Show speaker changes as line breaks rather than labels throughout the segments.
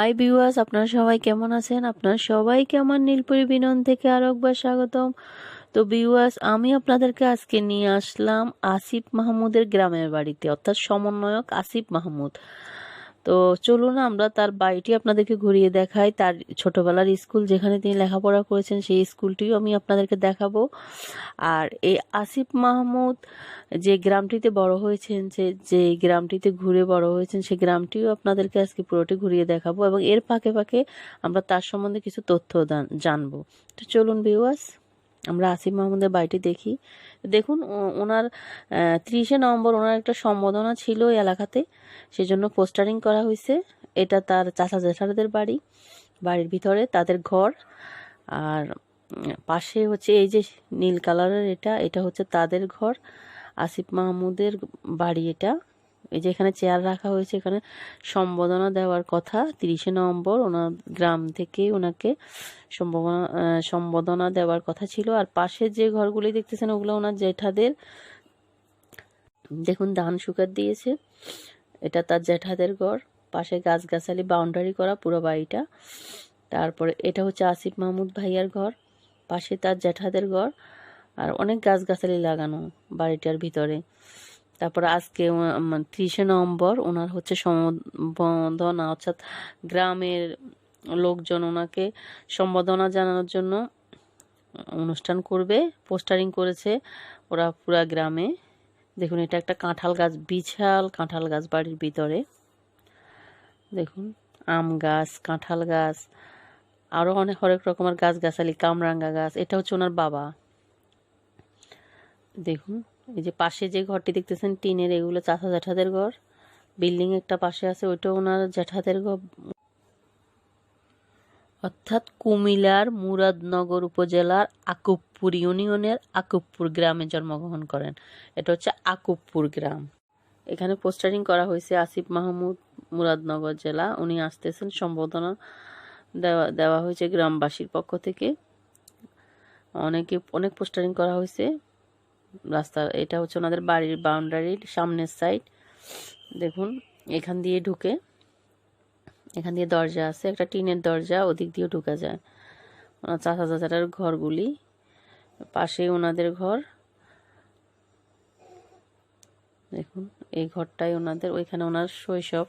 Hi viewers আপনারা সবাই কেমন আছেন? আপনারা সবাইকে আমার নীলপুরি বিনন থেকে আরও একবার স্বাগতম। তো ভিউয়ার্স আমি আপনাদেরকে আজকে নিয়ে আসলাম আসিফ মাহমুদের গ্রামের বাড়িতে, অর্থাৎ সমন্বয়ক আসিফ মাহমুদ। তো চলুন আমরা তার বাড়িটি আপনাদেরকে ঘুরিয়ে দেখাই। তার ছোটবেলার স্কুল যেখানে তিনি লেখাপড়া করেছেন, সেই স্কুলটিও আমি আপনাদেরকে দেখাবো। আর এই আসিফ মাহমুদ যে গ্রামটিতে বড় হয়েছেন যে যে গ্রামটিতে ঘুরে বড় হয়েছেন সেই গ্রামটিও আপনাদেরকে আজকে পুরোটি ঘুরিয়ে দেখাবো এবং এর ফাঁকে ফাঁকে আমরা তার সম্বন্ধে কিছু তথ্য জানব। তো চলুন ভিউয়ার্স। আমরা আসিফ মাহমুদের বাড়িটি দেখি। দেখুন ওনার ত্রিশে নভেম্বর ওনার একটা সম্বোধনা ছিল এই এলাকাতে। সেজন্য পোস্টারিং করা হয়েছে। এটা তার চাচা জেঠাদের বাড়ি, বাড়ির ভিতরে তাদের ঘর। আর পাশে হচ্ছে এই যে নীল কালারের এটা এটা হচ্ছে তাদের ঘর। আসিফ মাহমুদের বাড়ি এটা। এই যে এখানে চেয়ার রাখা হয়েছে এখানে সম্বোধনা দেওয়ার কথা। তিরিশে নভেম্বর ওনার গ্রাম থেকে ওনাকে আহ, সম্বোধনা দেওয়ার কথা ছিল। আর পাশে যে ঘরগুলি দেখতেছেন ওগুলো ওনার জেঠাদের। দেখুন ধান শুকার দিয়েছে। এটা তার জেঠাদের ঘর। পাশে গাছগাছালি বাউন্ডারি করা পুরো বাড়িটা। তারপরে এটা হচ্ছে আসিফ মাহমুদ ভাইয়ার ঘর। পাশে তার জেঠাদের ঘর। আর অনেক গাছগাছালি লাগানো বাড়িটার ভিতরে। তারপর আজকে ত্রিশে নভেম্বর ওনার হচ্ছে সম্বোধনা, অর্থাৎ গ্রামের লোকজন ওনাকে সম্বোধনা জানানোর জন্য অনুষ্ঠান করবে, পোস্টারিং করেছে ওরা পুরা গ্রামে। দেখুন, এটা একটা কাঁঠাল গাছ, বিশাল কাঁঠাল গাছ বাড়ির ভিতরে। দেখুন, আম গাছ, কাঁঠাল গাছ আরও অনেক, হরেক রকমের গাছ গাছালি কামরাঙ্গা গাছ, এটা হচ্ছে ওনার বাবা। দেখুন এই যে পাশে যে ঘরটি দেখতেছেন, টিনের এগুলো চাচা জ্যাঠাদের ঘর। বিল্ডিং একটা পাশে আছে ওইটা ওনার জ্যাঠাদের ঘর। অর্থাৎ কুমিল্লার মুরাদনগর উপজেলার আকুবপুর ইউনিয়নের আকুবপুর গ্রামে জন্মগ্রহণ করেন। এটা হচ্ছে আকুবপুর গ্রাম। এখানে পোস্টারিং করা হয়েছে আসিফ মাহমুদ, মুরাদনগর জেলা। উনি আসতেছেন, সম্বোধনা দেওয়া দেওয়া হয়েছে গ্রামবাসীর পক্ষ থেকে। অনেকে, অনেক পোস্টারিং করা হয়েছে। রাস্তার, এটা হচ্ছে ওনাদের বাড়ির বাউন্ডারির সামনের সাইড দেখুন, এখান দিয়ে ঢুকে, এখান দিয়ে দরজা আছে, একটা টিনের দরজা, ওদিক দিয়েও ঢুকা যায়। ওনার চাচা চাচাটার ঘরগুলি পাশে ওনাদের ঘর। দেখুন, এই ঘরটাই ওনাদের, ওইখানে ওনার শৈশব।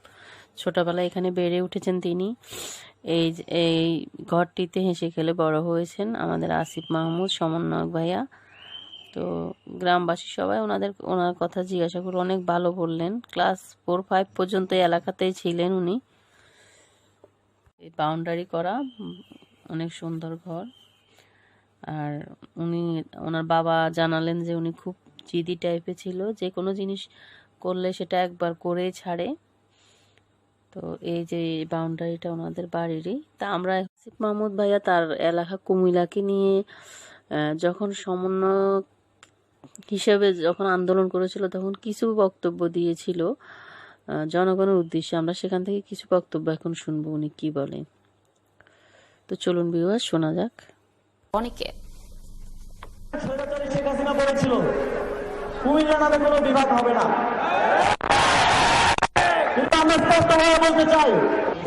ছোটবেলায় এখানে বেড়ে উঠেছেন তিনি। এই এই ঘরটিতে হেসে খেলে বড় হয়েছেন আমাদের আসিফ মাহমুদ, সমন্বয়ক ভাইয়া। তো গ্রামবাসী সবাই ওনাদের, ওনার কথা জিজ্ঞাসা করে অনেক ভালো বললেন। ক্লাস ফোর, ফাইভ পর্যন্ত এলাকাতেই ছিলেন উনি। বাউন্ডারি করা, অনেক সুন্দর ঘর। আর উনি, ওনার বাবা জানালেন যে উনি খুব জিদি টাইপের ছিল, যে কোনো জিনিস করলে সেটা একবার করেই ছাড়ে। তো এই যে বাউন্ডারিটা ওনাদের বাড়িরই। তা আমরা মাহমুদ ভাইয়া তার এলাকা কুমিল্লাকে নিয়ে যখন সমন্বয়ক হিসেবে যখন আন্দোলন করেছিল তখন কিছু বক্তব্য দিয়েছিল জনগণের উদ্দেশ্যে। আমরা সেখান থেকে কিছু বক্তব্য এখন শুনব উনি কি বলে তো চলুন বিবাহ শোনা যাক।
অনেকে।
শেখ হাসিনা বলেছিল কুমিল্লা নামে কোনো বিভাগ হবে না। কিন্তু আমরা স্পষ্টভাবে বলতে চাই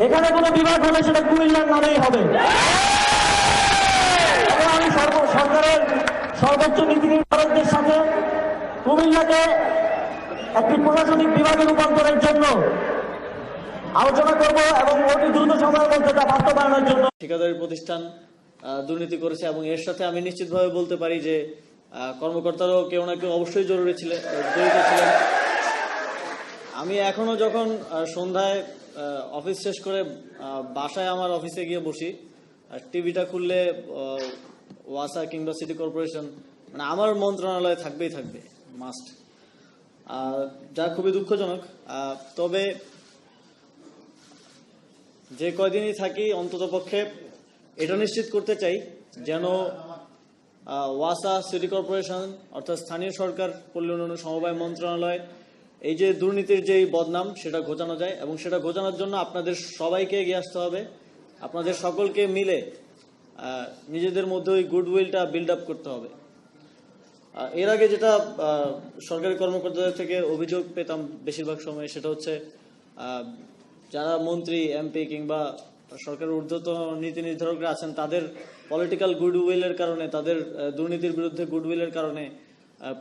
এখানে কোনো বিভাগ হলে সেটা কুমিল্লার নামেই হবে। আমি সরকারের সর্বোচ্চ নীতি নির্ধারকদের সাথে কুমিল্লাকে একটি প্রশাসনিক বিভাগে রূপান্তরের জন্য আলোচনা করব এবং অতি দ্রুত সময়ের মধ্যে তা বাস্তবায়নের জন্য
ঠিকাদারি প্রতিষ্ঠান দুর্নীতি করেছে এবং এর সাথে আমি নিশ্চিতভাবে বলতে পারি যে কর্মকর্তারাও কেউ না কেউ অবশ্যই জরুরি ছিলেন, জড়িত ছিলেন। আমি এখনও যখন সন্ধ্যায় অফিস শেষ করে বাসায় আমার অফিসে গিয়ে বসি টিভিটা খুললে ওয়াসা কিংবা সিটি কর্পোরেশন মানে আমার মন্ত্রণালয়ে থাকবেই থাকবে মাস্ট যা খুবই দুঃখজনক তবে যে কয়দিনই থাকি অন্তত পক্ষে, এটা নিশ্চিত করতে চাই যেন ওয়াসা সিটি কর্পোরেশন অর্থাৎ স্থানীয় সরকার পল্লী উন্নয়ন সমবায় মন্ত্রণালয়, এই যে দুর্নীতির যে বদনাম, সেটা ঘোচানো যায় এবং সেটা ঘোচানোর জন্য আপনাদের সবাইকে এগিয়ে আসতে হবে। আপনাদের সকলকে মিলে নিজেদের মধ্যে ওই গুডউইলটা বিল্ড আপ করতে হবে। এর আগে যেটা সরকারি কর্মকর্তাদের থেকে অভিযোগ পেতাম বেশিরভাগ সময়, সেটা হচ্ছে যারা মন্ত্রী এমপি কিংবা সরকারের ঊর্ধ্বতন নীতি নির্ধারকরা আছেন, তাদের পলিটিক্যাল গুডউইলের কারণে, তাদের দুর্নীতির বিরুদ্ধে গুডউইলের কারণে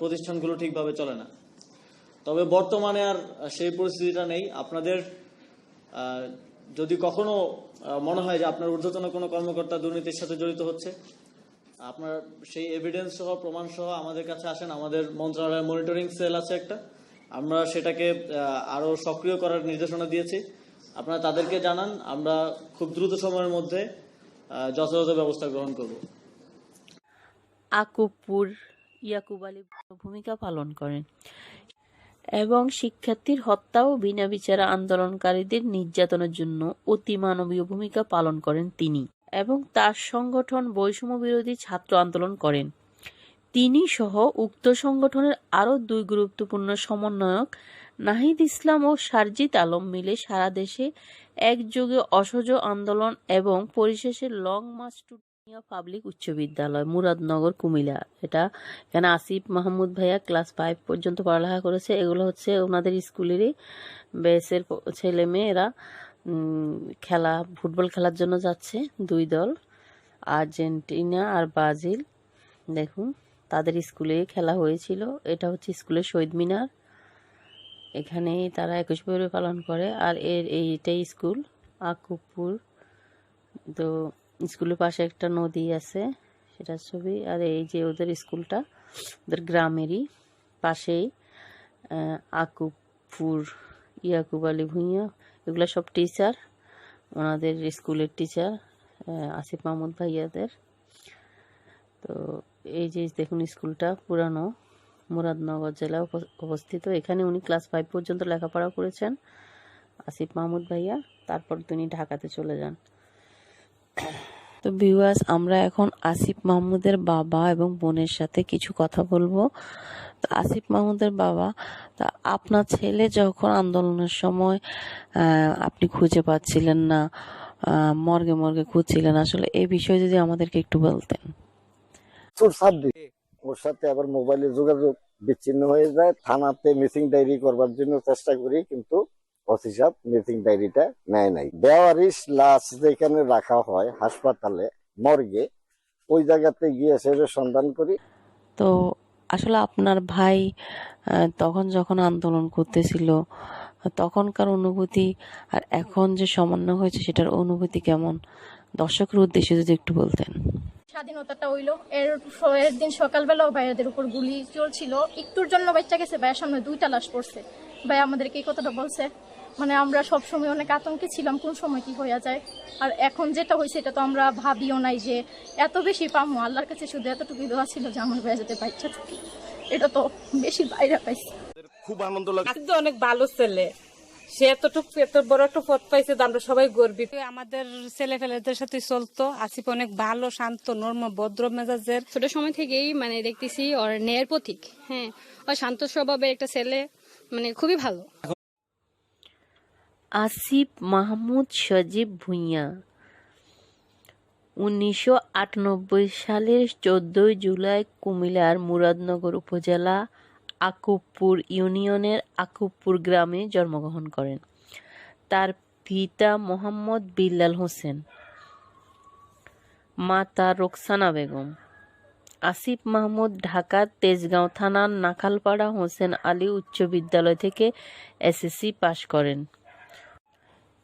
প্রতিষ্ঠানগুলো ঠিকভাবে চলে না। তবে বর্তমানে আর সেই পরিস্থিতিটা নেই। আপনাদের যদি কখনো মনে হয় যে আপনার ঊর্ধ্বতন কোনো কর্মকর্তা দুর্নীতির সাথে জড়িত হচ্ছে আপনার সেই এভিডেন্স সহ প্রমাণ সহ আমাদের কাছে আসেন আমাদের মন্ত্রণালয়ের মনিটরিং সেল আছে একটা আমরা সেটাকে আহ, আরও সক্রিয় করার নির্দেশনা দিয়েছি। আপনারা তাদেরকে জানান আমরা খুব দ্রুত সময়ের মধ্যে যথাযথ ব্যবস্থা গ্রহণ করব।
আকুপুর ইয়াকুব আলী ভূমিকা পালন করেন। এবং শিক্ষার্থীর হত্যা ও বিনা বিচারে আন্দোলনকারীদের নির্যাতনের জন্য অতিমানবীয় ভূমিকা পালন করেন তিনি এবং তার সংগঠন বৈষম্য বিরোধী ছাত্র আন্দোলন করেন। তিনি সহ উক্ত সংগঠনের আরও দুই গুরুত্বপূর্ণ সমন্বয়ক নাহিদ ইসলাম ও সারজিত আলম মিলে সারা দেশে একযোগে অসহযোগ আন্দোলন এবং পরিশেষে লং মার্চ টু পাবলিক উচ্চ বিদ্যালয়, মুরাদনগর, কুমিল্লা। এটা এখানে আসিফ মাহমুদ ভাইয়া ক্লাস ফাইভ পর্যন্ত পড়ালেখা করেছে। এগুলো হচ্ছে ওনাদের স্কুলেরই বেসের ছেলে মেয়েরা খেলা, ফুটবল খেলার জন্য যাচ্ছে দুই দল। আর্জেন্টিনা আর ব্রাজিল। দেখুন, তাদের স্কুলে খেলা হয়েছিল। এটা হচ্ছে স্কুলের শহীদ মিনার। এখানে তারা একুশ পর্ব পালন করে। আর এর এইটাই স্কুল, আকুপুর। তো স্কুলের পাশে একটা নদী আছে, সেটার ছবি। আর এই যে ওদের স্কুলটা, ওদের গ্রামেরই পাশেই আকুপুর, ইয়াকুব আলী ভুঁইয়া, এগুলো সব টিচার ওনাদের স্কুলের টিচার আসিফ মাহমুদ ভাইয়াদের। তো এই যে দেখুন স্কুলটা পুরানো, মুরাদনগর উপ- অবস্থিত। এখানে উনি ক্লাস ফাইভ পর্যন্ত লেখাপড়া করেছেন, আসিফ মাহমুদ ভাইয়া। তারপর তিনি ঢাকাতে চলে যান। তো ভিউয়ার্স আমরা এখন আসিফ মাহমুদের বাবা এবং বোনের সাথে কিছু কথা বলব। তো আসিফ মাহমুদের বাবা, তা আপনার ছেলে যখন আন্দোলনের সময় আপনি খুঁজে পাচ্ছিলেন না মর্গে মর্গে খুঁজছিলেন, আসলে এই বিষয়ে যদি আমাদেরকে একটু বলতেন।
ওর সাথে আবার মোবাইলে যোগাযোগ বিচ্ছিন্ন হয়ে যায়। থানাতে মিসিং ডায়েরি করবার জন্য চেষ্টা করি, কিন্তু ওসি সাহেব মিসিং ডায়েরিটা নেয় নাই। বেওয়ারিশ লাশ যেখানে রাখা হয় হাসপাতালে মর্গে ওই জায়গাতে গিয়ে সেটা সন্ধান করি।
তো আসলে আপনার ভাই তখন যখন আন্দোলন করতেছিল তখনকার অনুভূতি আর এখন যে সমন্বয় হয়েছে সেটার অনুভূতি কেমন? দর্শকের উদ্দেশ্যে যদি একটু বলতেন।
স্বাধীনতাটা হইল। এর এর দিন সকালবেলাও ভাইয়াদের উপর গুলি চলছিল। একটুর জন্য বাচ্চা গেছে ভাইয়ের সামনে দুইটা লাশ পড়ছে। ভাই আমাদেরকে এই কথাটা বলছে। মানে আমরা সব সময় অনেক আতঙ্কে ছিলাম কোন সময় কি হয়ে যায়। আর এখন যেটা হয়েছে এটা তো আমরা ভাবিও নাই যে এত বেশি পামো। আল্লাহর কাছে শুধু এতটুকু দোয়া ছিল যে আমার ভাইয়া যাতে থাকে এটা তো বেশি বাইরে পাইছে।
খুব আনন্দ
আসিফ অনেক ভালো ছেলে। সে এতটুকু এত বড় একটা পথ পাইছে আমরা সবাই গর্বিত। আমাদের ছেলে ফেলেদের সাথে চলতো। আসিফ অনেক ভালো শান্ত নর্ম ভদ্র মেজাজের।
ছোট সময় থেকেই মানে দেখতেছি ওর ন্যায়ের প্রতীক। হ্যাঁ ও শান্ত স্বভাবের একটা ছেলে। মানে খুবই ভালো।
আসিফ মাহমুদ সজীব ভুঁইয়া। উনিশশো সালের চোদ্দই জুলাই কুমিল্লার মুরাদনগর উপজেলা আকুবপুর ইউনিয়নের আকুবপুর গ্রামে জন্মগ্রহণ করেন। তার পিতা মোহাম্মদ বিল্লাল হোসেন, মাতা রোকসানা বেগম। আসিফ মাহমুদ ঢাকার তেজগাঁও থানার নাখালপাড়া হোসেন আলী উচ্চ বিদ্যালয় থেকে এসএসসি পাশ করেন।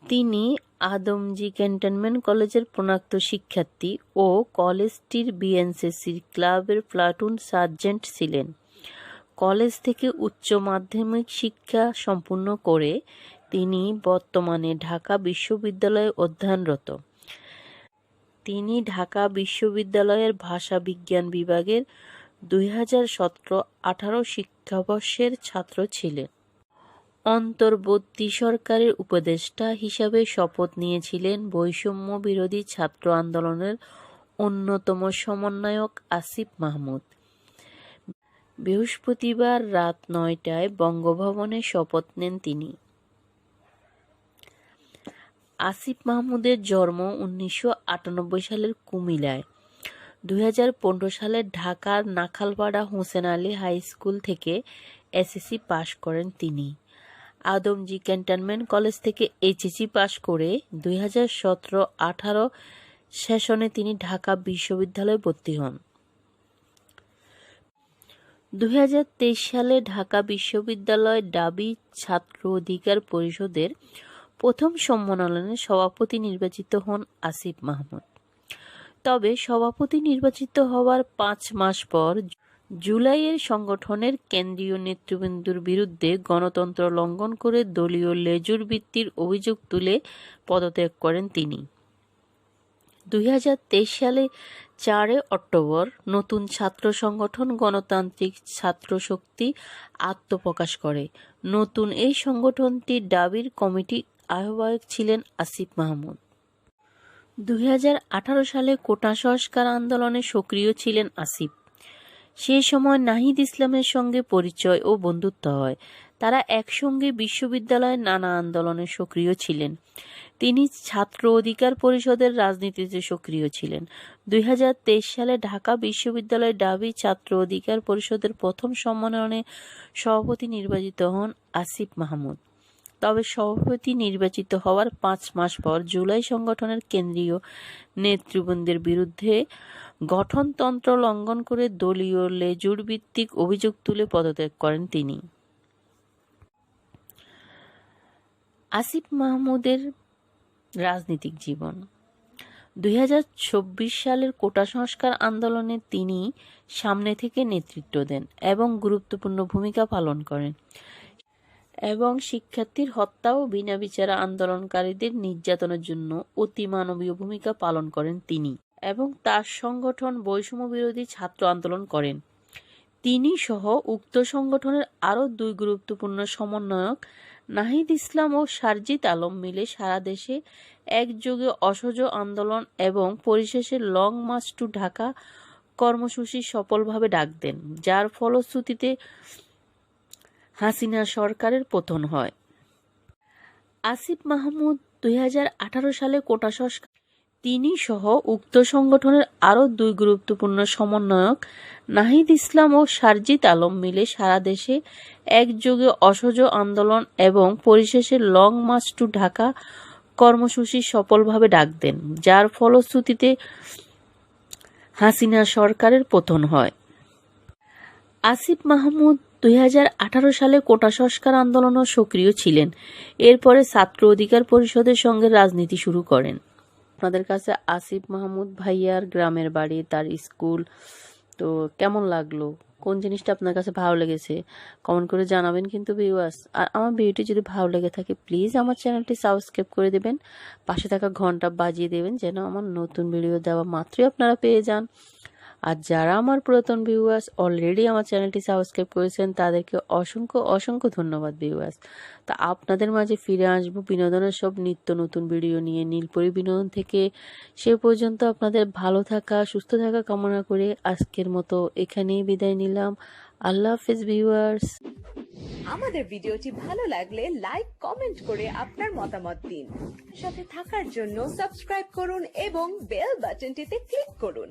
তিনি আদমজি ক্যান্টনমেন্ট কলেজের প্রণাক্ত শিক্ষার্থী ও কলেজটির বিএনসিসির ক্লাবের প্লাটুন সার্জেন্ট ছিলেন। কলেজ থেকে উচ্চ মাধ্যমিক শিক্ষা সম্পূর্ণ করে তিনি বর্তমানে ঢাকা বিশ্ববিদ্যালয়ে অধ্যয়নরত। তিনি ঢাকা বিশ্ববিদ্যালয়ের ভাষা বিজ্ঞান বিভাগের দুই হাজার সতেরো আঠারো শিক্ষাবর্ষের ছাত্র ছিলেন। অন্তর্বর্তী সরকারের উপদেষ্টা হিসাবে শপথ নিয়েছিলেন বৈষম্য বিরোধী ছাত্র আন্দোলনের অন্যতম সমন্বয়ক আসিফ মাহমুদ। বৃহস্পতিবার রাত নয়টায় বঙ্গভবনে শপথ নেন তিনি। আসিফ মাহমুদের জন্ম উনিশশো আটানব্বই সালের কুমিল্লায়। দু হাজার পনেরো সালে ঢাকার নাখালপাড়া হোসেন আলী হাই স্কুল থেকে এসএসসি পাশ করেন তিনি। আদমজি ক্যান্টনমেন্ট কলেজ থেকে এইচএসসি পাশ করে দুই হাজার সতেরো আঠারো সেশনে তিনি ঢাকা বিশ্ববিদ্যালয়ে ভর্তি হন। দুই হাজার তেইশ সালে ঢাকা বিশ্ববিদ্যালয় ডাবি ছাত্র অধিকার পরিষদের প্রথম সম্মেলনে সভাপতি নির্বাচিত হন আসিফ মাহমুদ। তবে সভাপতি নির্বাচিত হওয়ার পাঁচ মাস পর জুলাইয়ের সংগঠনের কেন্দ্রীয় নেতৃবৃন্দর বিরুদ্ধে গণতন্ত্র লঙ্ঘন করে দলীয় লেজুর বৃত্তির অভিযোগ তুলে পদত্যাগ করেন তিনি। দুই হাজার তেইশ সালে চারে অক্টোবর নতুন ছাত্র সংগঠন গণতান্ত্রিক ছাত্র শক্তি আত্মপ্রকাশ করে। নতুন এই সংগঠনটির দাবির কমিটি আহ্বায়ক ছিলেন আসিফ মাহমুদ। দুই হাজার আঠারো সালে কোটা সংস্কার আন্দোলনে সক্রিয় ছিলেন আসিফ। সেই সময় নাহিদ ইসলামের সঙ্গে পরিচয় ও বন্ধুত্ব হয়। তারা একসঙ্গে বিশ্ববিদ্যালয়ের নানা আন্দোলনে সক্রিয় ছিলেন। তিনি ছাত্র অধিকার পরিষদের রাজনীতিতে সক্রিয় ছিলেন। দুই হাজার তেইশ সালে ঢাকা বিশ্ববিদ্যালয় ডাবি ছাত্র অধিকার পরিষদের প্রথম সম্মেলনে সভাপতি নির্বাচিত হন আসিফ মাহমুদ। তবে সভাপতি নির্বাচিত হওয়ার পাঁচ মাস পর জুলাই সংগঠনের কেন্দ্রীয় নেতৃবৃন্দের বিরুদ্ধে গঠনতন্ত্র লঙ্ঘন করে দলীয় লেজুর ভিত্তিক অভিযোগ তুলে পদত্যাগ করেন তিনি। আসিফ মাহমুদের রাজনৈতিক জীবন। দুই হাজার চব্বিশ সালের কোটা সংস্কার আন্দোলনে তিনি সামনে থেকে নেতৃত্ব দেন এবং গুরুত্বপূর্ণ ভূমিকা পালন করেন এবং শিক্ষার্থীর হত্যা ও বিনা বিচারে আন্দোলনকারীদের নির্যাতনের জন্য অতি মানবীয় ভূমিকা পালন করেন তিনি। এবং তার সংগঠন বৈষম্য বিরোধী ছাত্র আন্দোলন করেন। তিনি সহ উক্ত সংগঠনের আরও দুই গুরুত্বপূর্ণ সমন্বয়ক নাহিদ ইসলাম ও সারজিত আলম মিলে সারা দেশে একযোগে অসহযোগ আন্দোলন এবং পরিশেষে লং মার্চ টু ঢাকা কর্মসূচি সফলভাবে ডাক দেন, যার ফলশ্রুতিতে হাসিনা সরকারের পতন হয়। আসিফ মাহমুদ দুই হাজার আঠারো সালে কোটা সংস্কার তিনি সহ উক্ত সংগঠনের আরও দুই গুরুত্বপূর্ণ সমন্বয়ক নাহিদ ইসলাম ও সারজিত আলম মিলে সারা দেশে একযোগে অসহযোগ আন্দোলন এবং পরিশেষে লং মার্চ টু ঢাকা কর্মসূচি সফলভাবে ডাক দেন, যার ফলশ্রুতিতে হাসিনা সরকারের পতন হয়। আসিফ মাহমুদ দুই হাজার আঠারো সালে কোটা সংস্কার আন্দোলনও সক্রিয় ছিলেন। এরপরে ছাত্র অধিকার পরিষদের সঙ্গে রাজনীতি শুরু করেন। আপনাদের কাছে আসিফ মাহমুদ ভাইয়ার গ্রামের বাড়ি, তার স্কুল। তো কেমন লাগল? কোন জিনিসটা আপনার কাছে ভালো লেগেছে? কমেন্ট করে জানাবেন কিন্তু ভিউয়ার্স আর আমার ভিডিওটি যদি ভালো লেগে থাকে প্লিজ আমার চ্যানেলটি সাবস্ক্রাইব করে দেবেন। পাশে থাকা ঘণ্টা বাজিয়ে দেবেন যেন আমার নতুন ভিডিও দেওয়া মাত্রই আপনারা পেয়ে যান। আর যারা আমার পুরাতন ভিউয়ার্স অলরেডি আমার চ্যানেলটি সাবস্ক্রাইব করেছেন, তাদেরকে অসংখ্য অসংখ্য ধন্যবাদ ভিউয়ার্স তা আপনাদের মাঝে ফিরে আসব বিনোদনের সব নিত্য নতুন ভিডিও নিয়ে। নীলপরি বিনোদন থেকে সে পর্যন্ত আপনাদের ভালো থাকা, সুস্থ থাকা কামনা করে আজকের মতো এখানেই বিদায় নিলাম। আল্লাহ হাফেজ ভিউয়ার্স
আমাদের ভিডিওটি ভালো লাগলে লাইক কমেন্ট করে আপনার মতামত দিন। সাথে থাকার জন্য সাবস্ক্রাইব করুন এবং বেল বাটনটিতে ক্লিক করুন।